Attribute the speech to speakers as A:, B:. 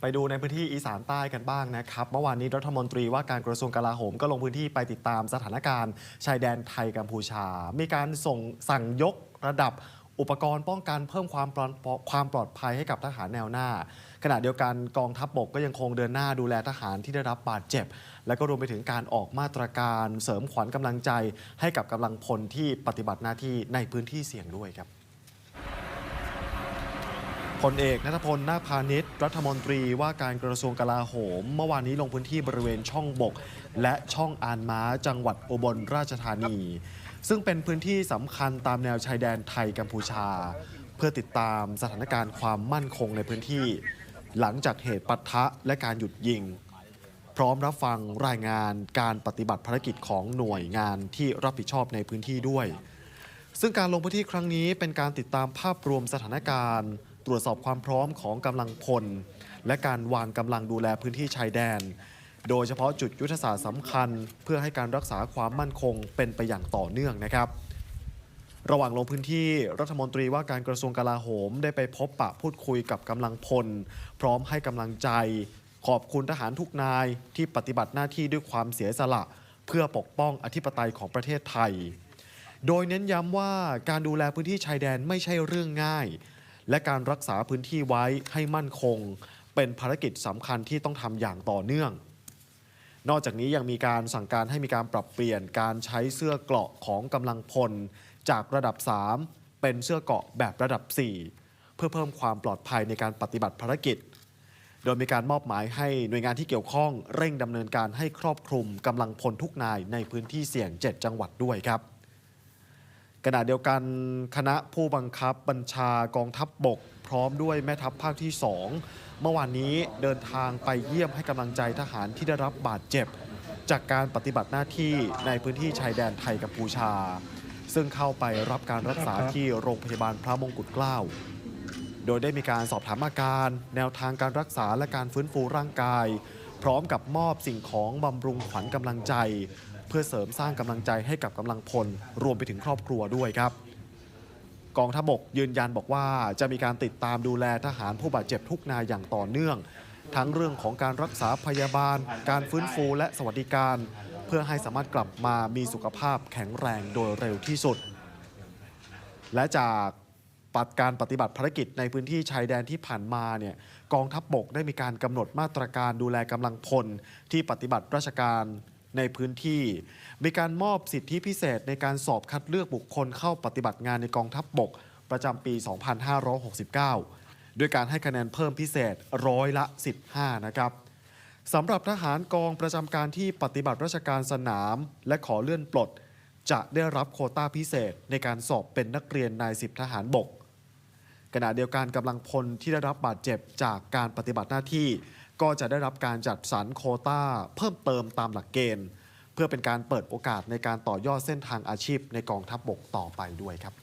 A: ไปดูในพื้นที่อีสานใต้กันบ้างนะครับ เมื่อวานนี้รัฐมนตรีว่าการกระทรวงกลาโหมก็ลงพื้นที่ไปติดตามสถานการณ์ ชายแดนไทยกัมพูชา มีการส่งสั่งยกระดับอุปกรณ์ป้องกันเพิ่มความปลอดความปลอดภัยให้กับทหารแนวหน้า ขณะเดียวกันกองทัพบบกก็ยังคงเดินหน้าดูแลทหารที่ได้รับบาดเจ็บ และก็รวมไปถึงการออกมาตรการเสริมขวัญกำลังใจ ให้กับกำลังพลที่ปฏิบัติหน้าที่ในพื้นที่เสี่ยงด้วยครับ พลเอกนัทพลนาคพาณิชย์รัฐมนตรีว่าการกระทรวงกลาโหม เมื่อวานนี้ลงพื้นที่บริเวณช่องบก และช่องอานม้าจังหวัดอุบลราชธานี ซึ่งเป็นพื้นที่สำคัญตามแนวชายแดนไทยกัมพูชา เพื่อติดตามสถานการณ์ความมั่นคงในพื้นที่ หลังจากเหตุปะทะและการหยุดยิง พร้อมรับฟังรายงานการปฏิบัติภารกิจของหน่วยงานที่รับผิดชอบในพื้นที่ด้วย ซึ่งการลงพื้นที่ครั้งนี้เป็นการติดตามภาพรวมสถานการณ์ รวจสอบความพร้อมของกำลังพล และการวางกำลังดูแลพื้นที่ชายแดน โดยเฉพาะจุดยุทธศาสตร์สำคัญ เพื่อให้การรักษาความมั่นคงเป็นไปอย่างต่อเนื่องนะครับ ระหว่างลงพื้นที่รัฐมนตรีว่าการกระทรวงกลาโหม ได้ไปพบปะพูดคุยกับกำลังพล พร้อมให้กำลังใจ ขอบคุณทหารทุกนายที่ปฏิบัติหน้าที่ด้วยความเสียสละ เพื่อปกป้องอธิปไตยของประเทศไทยโดยเน้นย้ำว่าการดูแลพื้นที่ชายแดนไม่ใช่เรื่องง่าย และการรักษาพื้นที่ไว้ให้มั่นคง เป็นภารกิจสำคัญที่ต้องทำอย่างต่อเนื่อง นอกจากนี้ยังมีการสั่งการให้มีการปรับเปลี่ยนการใช้เสื้อเกราะของกำลังพล จากระดับ 3 เป็นเสื้อเกราะแบบระดับ 4 เพื่อเพิ่มความปลอดภัยในการปฏิบัติภารกิจ โดยมีการมอบหมายให้หน่วยงานที่เกี่ยวข้องเร่งดำเนินการให้ครอบคลุมกำลังพลทุกนายในพื้นที่เสี่ยง 7 จังหวัดด้วยครับ ขณะเดียวกันคณะผู้บังคับบัญชากองทัพบบก พร้อมด้วยแม่ทัพภาคที่ 2 เมื่อวานนี้เดินทางไปเยี่ยมให้กำลังใจทหารที่ได้รับบาดเจ็บ จากการปฏิบัติหน้าที่ในพื้นที่ชายแดนไทยกัมพูชา ซึ่งเข้าไปรับการรักษาที่โรงพยาบาลพระมงกุฎเกล้า โดยได้มีการสอบถามอาการ แนวทางการรักษาและการฟื้นฟูร่างกาย พร้อมกับมอบสิ่งของบำรุงขวัญกำลังใจ เพื่อเสริมสร้างกำลังใจให้กับกำลังพล รวมไปถึงครอบครัวด้วยครับ กองทัพบกยืนยันบอกว่าจะมีการติดตามดูแลทหารผู้บาดเจ็บทุกนายอย่างต่อเนื่อง ทั้งเรื่องของการรักษาพยาบาล การฟื้นฟูและสวัสดิการ เพื่อให้สามารถกลับมามีสุขภาพแข็งแรงโดยเร็วที่สุด และจากปัดการปฏิบัติภารกิจในพื้นที่ชายแดนที่ผ่านมาเนี่ยกองทัพบบกได้มีการกำหนดมาตรการดูแลกำลังพล ที่ปฏิบัติราชการ ในพื้นที่ มีการมอบสิทธิพิเศษในการสอบคัดเลือกบุคคลเข้าปฏิบัติงานในกองทัพบบก ประจำปี 2569 ด้วยการให้คะแนนเพิ่มพิเศษร้อยละ 15 นะครับสำหรับทหารกองประจำการที่ปฏิบัติราชการสนาม และขอเลื่อนปลด จะได้รับโคต้าพิเศษในการสอบเป็นนักเรียนนายสิบทหารบกขณะเดียวกันกำลังพลที่ได้รับบาดเจ็บจากการปฏิบัติหน้าที่ ก็จะได้รับการจัดสรรโคต้า เพิ่มเติมตามหลักเกณฑ์ เพื่อเป็นการเปิดโอกาสในการต่อยอดเส้นทางอาชีพในกองทัพบบกต่อไปด้วยครับ